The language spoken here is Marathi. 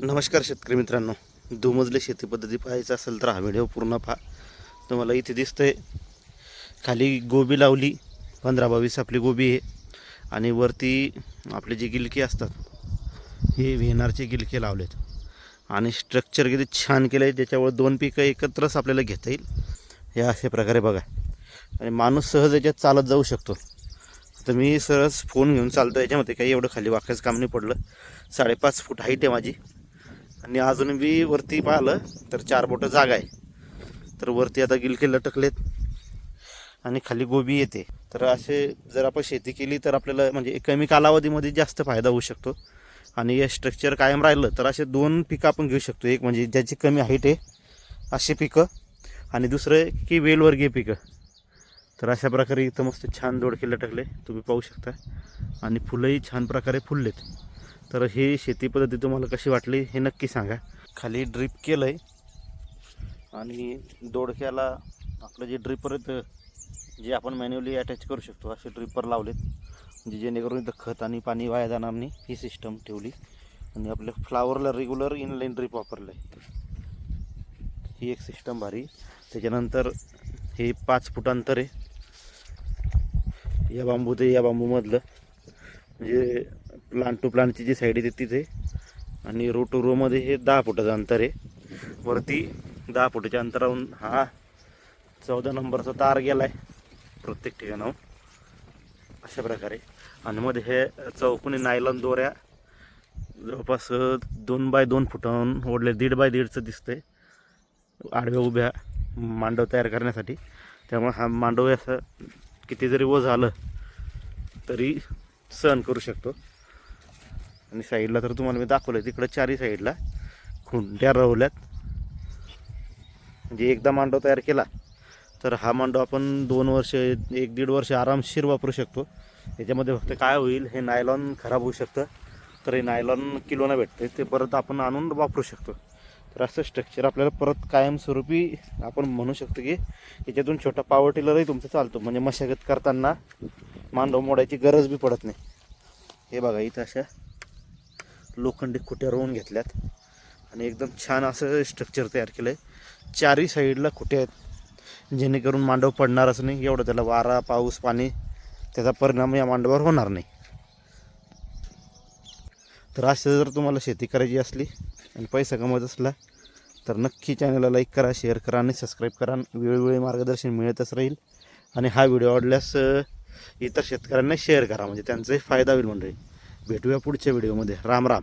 नमस्कार शेतकरी मित्रांनो. दुमजले शेती पद्धती पाहायचं असेल तर हा व्हिडिओ पूर्ण पहा. तुम्हाला इथे दिसतंय खाली गोबी लावली पंधरा बावीस आपली गोबी आहे. आणि वरती आपले जे गिलके असतात हे व्हेनारचे गिलके लावलेत. आणि स्ट्रक्चर किती छान केलं आहे त्याच्यावर दोन पिकं एकत्रच आपल्याला घेता येईल. हे अशा प्रकारे बघा. आणि माणूस सहज याच्यात चालत जाऊ शकतो. तर मी सहज फोन घेऊन चालतो याच्यामध्ये काही एवढं खाली वाकायचं काम नाही पडलं. साडेपाच फूट हाईट आहे माझी. आणि अजून बी वरती पाहिलं तर चार बोटं जागा आहे. तर वरती आता गिलके लटकलेत आणि खाली गोबी येते. तर असे जर आपण शेती केली तर आपल्याला म्हणजे कमी कालावधीमध्ये जास्त फायदा होऊ शकतो. आणि हे स्ट्रक्चर कायम राहिलं तर असे दोन पिकं आपण घेऊ शकतो. एक म्हणजे ज्याची कमी हाईट आहे असे पिकं. आणि दुसरं की वेलवर्गीय पिकं. तर अशा प्रकारे इथं मस्त छान दोडके लटकले तुम्ही पाहू शकता. आणि फुलंही छान प्रकारे फुललेत. तर ही शेती पद्धती तुम्हाला कशी वाटली हे नक्की सांगा. खाली ड्रिप केलं आहे आणि दोडक्याला आपलं जे ड्रिपर आहेत जे आपण मॅन्युअली अटॅच करू शकतो असे ड्रिपर लावलेत. म्हणजे जेणेकरून इथं खत आणि पाणी वाया जाणार नाही ही सिस्टम ठेवली. आणि आपल्या फ्लावरला रेग्युलर इनलाईन ड्रिप वापरलं आहे ही एक सिस्टम भारी. त्याच्यानंतर हे पाच फूट अंतर आहे. या बांबू ते या बांबूमधलं. म्हणजे प्लांट टू प्लांटची जी साईड आहे तिथे. आणि रो टू रोमध्ये हे दहा फुटाचं अंतर आहे. वरती दहा फुटाच्या अंतरावरून हा चौदा नंबरचा तार गेला आहे प्रत्येक ठिकाणाहून. अशा प्रकारे. आणि मध्ये हे चौकोनी नायलॉन दोऱ्या जवळपास दोन बाय दोन फुटाहून ओढले दीड बाय दीडचं दिसतंय. आडव्या उभ्या मांडव तयार करण्यासाठी. त्यामुळे हा मांडव असं किती जरी व झालं तरी सहन करू शकतो. आणि साईडला तर तुम्हाला मी दाखवलं तिकडं चारही साईडला खुंट्या रवल्यात. म्हणजे एकदा मांडव तयार केला तर हा मांडव आपण दोन वर्ष एक दीड वर्ष आरामशीर वापरू शकतो. याच्यामध्ये फक्त काय होईल हे नायलॉन खराब होऊ शकतं. तर हे नायलॉन किलोनं भेटते ते परत आपण आणून वापरू शकतो. तर असं स्ट्रक्चर आपल्याला परत कायमस्वरूपी आपण म्हणू शकतो की याच्यातून छोटा पावर टिलरही तुमचं चालतो. म्हणजे मशागत करताना मांडव मोडायची गरज बी पडत नाही. हे बघा इथं अशा लोखंडी खुट्या रोवून घेतल्यात. आणि एकदम छान असं स्ट्रक्चर तयार केलं आहे चारही साईडला खुट्या आहेत. जेणेकरून मांडव पडणारच नाही. एवढं त्याला वारा पाऊस पाणी त्याचा परिणाम या मांडवावर होणार नाही. तर असं जर तुम्हाला शेती करायची असली आणि पैसा कमवत असला तर नक्की चॅनलला लाईक करा शेअर करा आणि सबस्क्राईब करा. वेळोवेळी मार्गदर्शन मिळतच राहील. आणि हा व्हिडिओ आवडल्यास इतर शेतकऱ्यांना शेअर करा. म्हणजे त्यांचाही फायदा होईल म्हणजे भेटूया पुढच्या व्हिडिओमध्ये. राम राम.